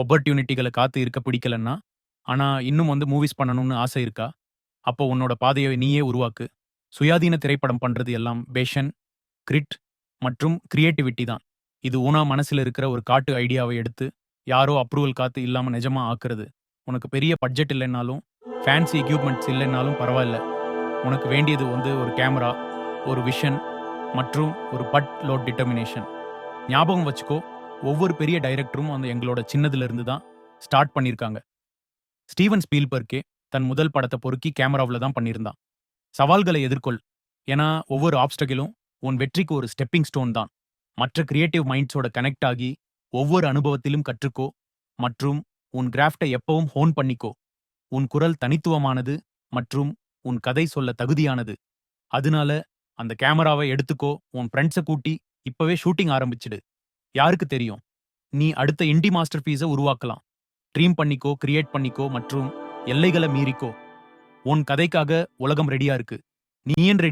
ஆப்பர்ட்யூனிட்டிகள காத்து இருக்க பிடிக்கலன்னா, ஆனா இன்னும் வந்து மூவிஸ் பண்ணணும்னு ஆசை இருக்கா? அப்போ உன்னோட பாதையை நீயே உருவாக்கு. சுயாதீன திரைப்படம் பண்றது எல்லாம் பேஷன், கிரிட் மற்றும் கிரியேட்டிவிட்டி தான். இது ஊனா மனசுல இருக்கிற ஒரு காட்டு ஐடியாவை எடுத்து, யாரோ அப்ரூவல் காத்து இல்லாம நிஜமா ஆக்குறது. உனக்கு பெரிய பட்ஜெட் இல்லைன்னாலும், ஃபேன்சி எக்யூப்மெண்ட்ஸ் இல்லைன்னாலும் பரவாயில்ல. உனக்கு வேண்டியது வந்து ஒரு கேமரா, ஒரு விஷன் மற்றும் ஒரு பட் லோட் டிட்டர்மினேஷன். ஞாபகம் வச்சுக்கோ, ஒவ்வொரு பெரிய டைரக்டரும் அந்த எங்களோட சின்னதுல இருந்து தான் ஸ்டார்ட் பண்ணியிருக்காங்க. ஸ்டீவன் ஸ்பீல்பர்க்கே தன் முதல் படத்த பொறுக்கி கேமராவுல தான் பண்ணியிருந்தான். சவால்களை எதிர்கொள். ஏன்னா ஒவ்வொரு ஆப்ஸ்டகிலும் உன் வெற்றிக்கு ஒரு ஸ்டெப்பிங் ஸ்டோன் தான். மற்ற கிரியேட்டிவ் மைண்ட்ஸோட கனெக்ட் ஆகி ஒவ்வொரு அனுபவத்திலும் கற்றுக்கோ மற்றும் உன் கிராஃப்டை எப்பவும் ஹோன் பண்ணிக்கோ. உன் குரல் தனித்துவமானது மற்றும் உன் கதை சொல்ல தகுதியானது. அதனால அந்த கேமராவை எடுத்துக்கோ, உன் ஃப்ரெண்ட்ஸ கூட்டி இப்பவே ஷூட்டிங் ஆரம்பிச்சிடு. யாருக்கு தெரியும்? நீ அடுத்த இண்டி மாஸ்டர் பீஸை உருவாக்கலாம். ட்ரீம் பண்ணிக்கோ, கிரியேட் பண்ணிக்கோ மற்றும் எல்லைகளை மீறிக்கோ. உன் கதைக்காக உலகம் ரெடியா இருக்கு. நீ ஏன் ரெடி